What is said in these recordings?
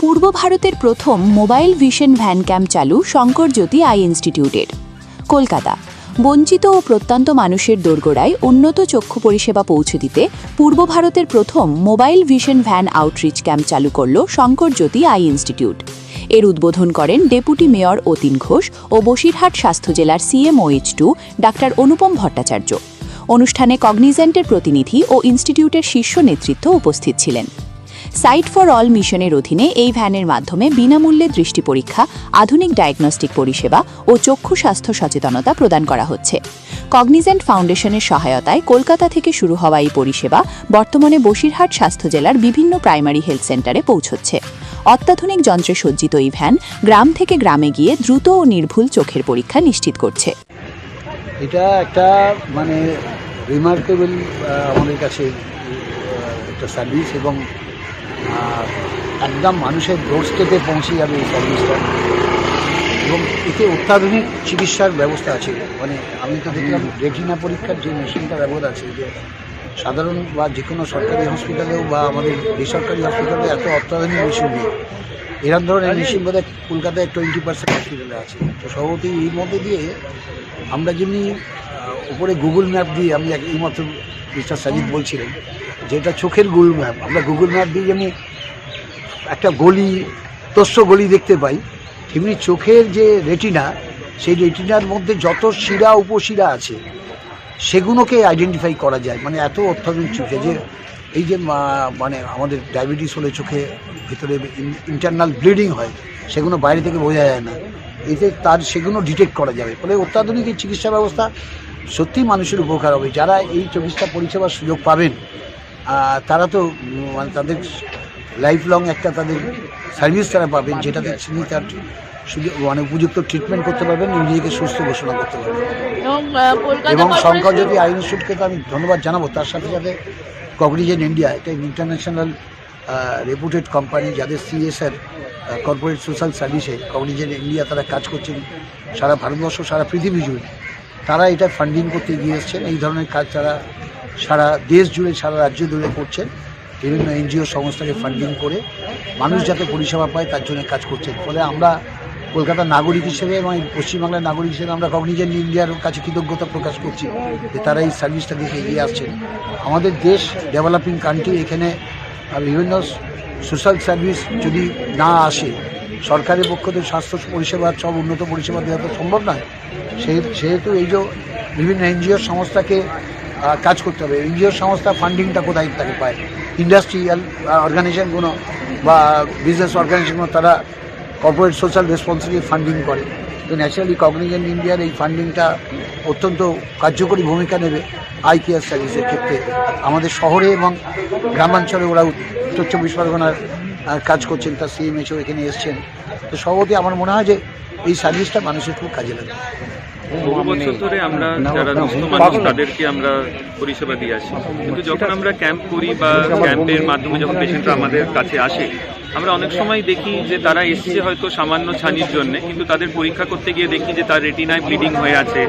পূর্ব ভারতের প্রথম mobile vision van camp চালু শঙ্কর জ্যোতি আই ইনস্টিটিউটের কলকাতা। বঞ্চিত ও প্রত্যন্ত মানুষের দোরগোড়ায় উন্নত চক্ষু পরিষেবা পৌঁছে দিতে পূর্ব ভারতের প্রথম mobile vision van outreach camp চালু করল শঙ্কর জ্যোতি আই ইনস্টিটিউট। এর উদ্বোধন করেন ডেপুটি মেয়র অতীন ঘোষ ও বসিরহাট স্বাস্থ্য জেলার CMOH two doctor Anupam Bhattacharya. অনুষ্ঠানে কগনিজেন্টের প্রতিনিধি ও ইনস্টিটিউটের শীর্ষ নেতৃত্ব উপস্থিত ছিলেন। সাইট ফর অল মিশনের অধীনে এই ভ্যানের মাধ্যমে বিনামূল্যে দৃষ্টি পরীক্ষা, আধুনিক ডায়াগনস্টিক পরিষেবা ও চক্ষু স্বাস্থ্য সচেতনতা প্রদান করা হচ্ছে। কগনিজেন্ট ফাউন্ডেশনের সহায়তায় কলকাতা থেকে শুরু হওয়া এই পরিষেবা বর্তমানে বসিরহাট স্বাস্থ্য জেলার বিভিন্ন প্রাইমারি হেলথ সেন্টারে পৌঁছচ্ছে। অত্যাধুনিক যন্ত্রে সজ্জিত এই ভ্যান গ্রাম থেকে গ্রামে গিয়ে দ্রুত ও নির্ভুল চোখের পরীক্ষা নিশ্চিত করছে। এটা একটা মানে রিমার্কেবল আমাদের কাছে একটা সার্ভিস এবং একদম মানুষের ডোর স্টেপে পৌঁছে যাবে এই সার্ভিসটা এবং এতে অত্যাধুনিক চিকিৎসার ব্যবস্থা আছে। মানে আমি তো দেখলাম রেটিনা পরীক্ষার যে মেশিনটা ব্যবহার আছে যে সাধারণ বা যে কোনো সরকারি হসপিটালেও বা আমাদের বেসরকারি হসপিটালে এত অত্যাধুনিক মেশিন নেই। এরকম ধরনের মেশিন বোধহয় কলকাতায় টোয়েন্টি পার্সেন্ট হসপিটালে আছে। তো সভাপতি এই মধ্যে দিয়ে আমরা যেমনি উপরে গুগল ম্যাপ দিয়ে আমি এক- এইমাত্র মিস্টার সাজিদ বলছিলেন যে এটা চোখের গুগল ম্যাপ আমরা গুগল ম্যাপ দিয়ে যেমনি একটা গলি, তস্য গলি দেখতে পাই, তেমনি চোখের যে রেটিনা সেই রেটিনার মধ্যে যত শিরা, উপশিরা আছে, সেগুলোকে আইডেন্টিফাই করা যায়। মানে এত অত্যাধুনিক চোখে যে এই যে মানে আমাদের ডায়াবেটিস হলে চোখে ভিতরে ইন্টারনাল ব্লিডিং হয়, সেগুলো বাইরে থেকে বোঝা যায় না। এতে তার সেগুলো ডিটেক্ট করা যাবে। ফলে অত্যাধুনিক চিকিৎসা ব্যবস্থা সত্যি মানুষের উপকার হবে। যারা এই চিকিৎসা পরিষেবার সুযোগ পাবেন তারা তো মানে তাদের লাইফ লং একটা তাদের সার্ভিস তারা পাবেন যেটাতে তিনি তার মানে উপযুক্ত ট্রিটমেন্ট করতে পারবেন নিজেকে সুস্থ ঘোষণা করতে পারবেন। এবং শঙ্কর যদি আইন ইনস্টিটিউটকে তো আমি ধন্যবাদ জানাব তার সাথে সাথে কগনিজেন ইন্ডিয়া এটা ইন্টারন্যাশনাল রেপুটেড কোম্পানি যাদের সিএসআর কর্পোরেট সোশ্যাল সার্ভিসে কগনিজেন ইন্ডিয়া তারা কাজ করছেন সারা ভারতবর্ষ সারা পৃথিবী জুড়ে। তারা এটা ফান্ডিং করতে এগিয়ে এসছেন এই ধরনের কাজ তারা সারা দেশ জুড়ে, সারা রাজ্য জুড়ে করছেন। বিভিন্ন এনজিও সংস্থাকে ফান্ডিং করে। মানুষ যাতে পরিষেবা পায়, তার জন্য কাজ করছেন। ফলে আমরা কলকাতার নাগরিক হিসেবে এবং পশ্চিমবাংলার নাগরিক হিসেবে আমরা কগনিজেন্ট ইন্ডিয়ার কাছে কৃতজ্ঞতা প্রকাশ করছি যে তারা এই সার্ভিসটা দেখে এগিয়ে আসছেন। আমাদের দেশ ডেভেলপিং কান্ট্রি এখানে বিভিন্ন সোশ্যাল সার্ভিস যদি না আসে, সরকারের পক্ষ থেকে স্বাস্থ্য পরিষেবার সব উন্নত পরিষেবা দেওয়া তো সম্ভব নয়। সেহেতু এই যে বিভিন্ন এনজিও সংস্থাকে কাজ করতে হবে। এনজিও সংস্থা ফান্ডিংটা কোথায় তাকে পায়। ইন্ডাস্ট্রিয়াল অর্গানাইজেশনগুলো বা বিজনেস অর্গানাইজেশনগুলো তারা কর্পোরেট সোশ্যাল রেসপন্সিবিলিটি ফান্ডিং করে। তো ন্যাচারালি কগনিজেন্ট ইন্ডিয়ার এই ফান্ডিংটা অত্যন্ত কার্যকরী ভূমিকা নেবে আই সার্ভিসের ক্ষেত্রে। আমাদের শহরে এবং গ্রামাঞ্চলে ওরা উত্তর চব্বিশ পরগনার কাজ করছেন। তার সিএমএইচও এখানে এসছেন। তো সভাপতি আমার মনে হয় যে এই সার্ভিসটা মানুষের খুব কাজে লাগবে। বহু বছর ধরে আমরা যারা দুস্থ মানুষ তাদেরকে আমরা পরিষেবা দিয়ে আসি। কিন্তু যখন আমরা ক্যাম্প করি বা ক্যাম্পের মাধ্যমে যখন পেশেন্টরা আমাদের কাছে আসে আমরা অনেক সময় দেখি যে তারা এসছে হয়তো সামান্য ছানির জন্য কিন্তু তাদের পরীক্ষা করতে গিয়ে দেখি যে তার রেটিনায় ব্লিডিং হয়ে আছে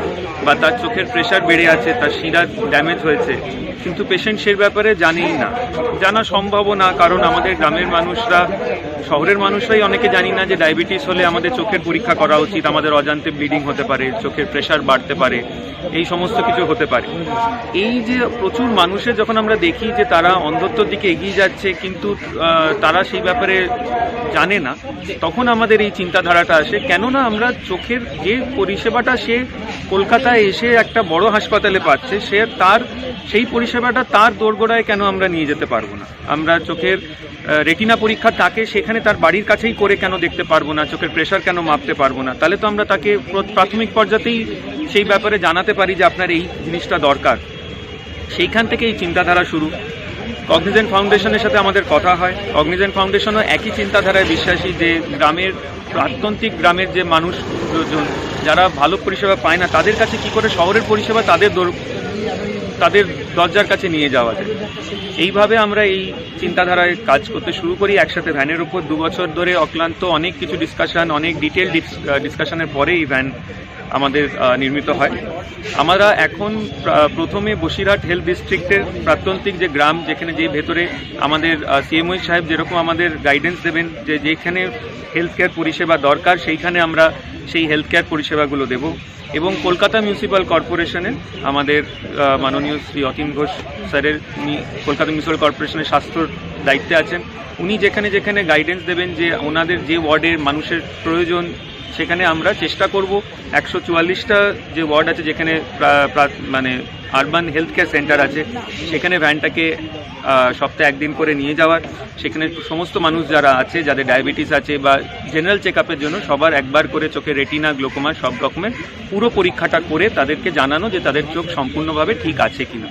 বা তার চোখের প্রেশার বেড়ে আছে তার শিরা ড্যামেজ হয়েছে। কিন্তু পেশেন্ট সে ব্যাপারে জানেই না। জানা সম্ভবও না কারণ আমাদের গ্রামের মানুষরা শহরের মানুষরাই অনেকে জানি না যে ডায়াবেটিস হলে আমাদের চোখের পরীক্ষা করা উচিত আমাদের অজান্তে ব্লিডিং হতে পারে চোখের প্রেশার বাড়তে পারে, এই সমস্ত কিছু হতে পারে। এই যে প্রচুর মানুষের যখন আমরা দেখি যে তারা অন্ধত্বর দিকে এগিয়ে যাচ্ছে, কিন্তু তারা সেই ব্যাপারে জানে না, তখন আমাদের এই চিন্তাধারাটা আসে। কেননা আমরা চোখের যে পরিষেবাটা সে কলকাতায় এসে একটা বড় হাসপাতালে পাচ্ছে, সে তার, সেই পরিষেবাটা তার দোরগোড়ায় কেন আমরা নিয়ে যেতে পারব না? আমরা চোখের রেটিনা পরীক্ষা তাকে সেখানে তার বাড়ির কাছেই করে কেন দেখতে পারব না? চোখের প্রেশার কেন মাপতে পারব না? তাহলে তো আমরা তাকে প্রাথমিক পর্যাতেই সেই ব্যাপারে জানাতে পারি যে আপনার এই জিনিসটা দরকার। সেইখান থেকে এই চিন্তাধারা শুরু। কগনিজেন্ট ফাউন্ডেশনের সাথে আমাদের কথা হয়। কগনিজেন্ট ফাউন্ডেশনও একই চিন্তাধারায় বিশ্বাসী যে গ্রামের, প্রাত্যন্তিক গ্রামের যে মানুষ যারা ভালো পরিষেবা পায় না, তাদের কাছে কি করে শহরের পরিষেবা তাদের দোর- তাদের দরজার কাছে নিয়ে যাওয়া যায়। এইভাবে আমরা এই চিন্তাধারায় কাজ করতে শুরু করি। একসাথে ভ্যানের উপর দু বছর ধরে অক্লান্ত অনেক কিছু ডিসকাশন অনেক ডিটেল ডিসকাশনের পরে এই ভ্যান আমাদের নির্মিত হয়। আমরা এখন প্রথমে বসিরহাট হেলথ ডিস্ট্রিক্টের প্রাত্যন্তিক যে গ্রাম, যেখানে যে ভেতরে আমাদের সিএমওই সাহেব যেরকম আমাদের গাইডেন্স দেবেন, যে যেখানে হেলথ কেয়ার পরিষেবা দরকার, সেইখানে আমরা সেই হেলথ কেয়ার পরিষেবাগুলো দেব। এবং কলকাতা মিউনিসিপ্যাল কর্পোরেশনের আমাদের মাননীয় শ্রী অতীন ঘোষ স্যারের উনি কলকাতা মিউনিসিপ্যাল কর্পোরেশনের স্বাস্থ্যর দায়িত্বে আছেন। উনি যেখানে যেখানে গাইডেন্স দেবেন যে ওনাদের যে ওয়ার্ডের মানুষের প্রয়োজন সেখানে আমরা চেষ্টা করব একশো চুয়াল্লিশটা যে ওয়ার্ড আছে যেখানে মানে আরবান হেলথ কেয়ার সেন্টার আছে, সেখানে ভ্যানটাকে সপ্তাহে একদিন করে নিয়ে যাওয়ার। সেখানে সমস্ত মানুষ যারা আছে, যাদের ডায়াবেটিস আছে বা জেনারেল চেক জন্য সবার একবার করে চোখে রেটিনা গ্লোকোমা সব রকমের পুরো পরীক্ষাটা করে তাদেরকে জানানো যে তাদের চোখ সম্পূর্ণভাবে ঠিক আছে কিনা।